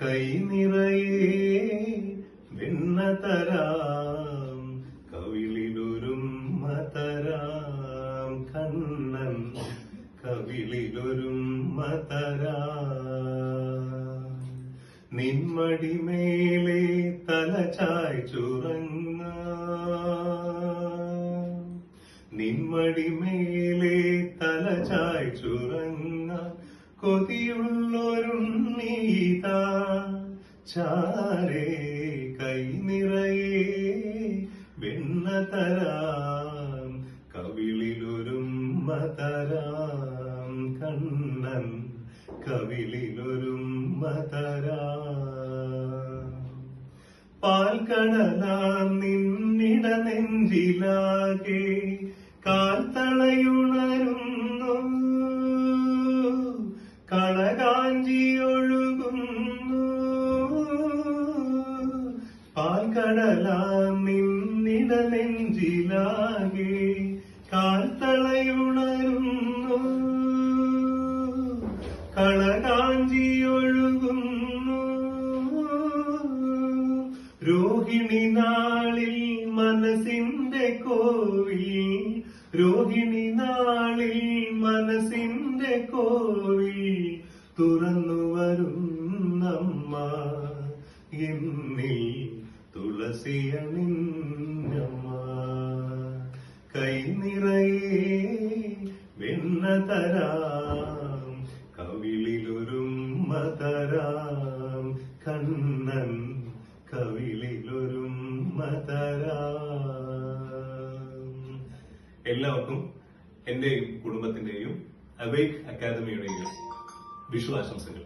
കൈ നിറയെ വെണ്ണ തരാം. കവിളിലൊരും മതരാം. കണ്ണൻ കവിളിലൊരും മതരാം. നിന്മടിമേലെ തല ചായ്ച്ചുറങ്ങ നിന്മടി മേലെ തല ചായ്ച്ചുറങ്ങ കൊതിയുള്ളൊരുണ്ണീത ചാരേ കൈ നിറയെ വെണ്ണ തരാം കവിളിലൊരും മതരാം കണ്ണൻ കവിളിലൊരും മതരാം. പാൽക്കടലാം നിന്നിട നെഞ്ചിലാകെ കാൽത്തളയുണരുന്നു. കളകാഞ്ചിയൊഴുകുന്നു പാൽക്കടലാം നിന്നിട നെഞ്ചിലാകെ കാൽത്തളയുണരുന്നു. കളകാഞ്ചിയൊഴുകുന്നു. രോഹിണി നാളിൽ മനസ്സിന്റെ കോവിൽ രോഹിണി നാളിൽ മനസ്സിന്റെ കോവിൽ തുറന്നു വരുന്നമ്മ എന്നിൽ തുളസിയണിഞ്ഞമ്മ കൈ നിറയെ വെണ്ണ തരാം കവിളിലൊരും മതരാം കണ്ണൻ കവിളിലൊരും മതരാം എല്ലാവർക്കും എന്റെയും കുടുംബത്തിന്റെയും അവേക് അക്കാദമിയുടെയും വിഷു ആശംസകൾ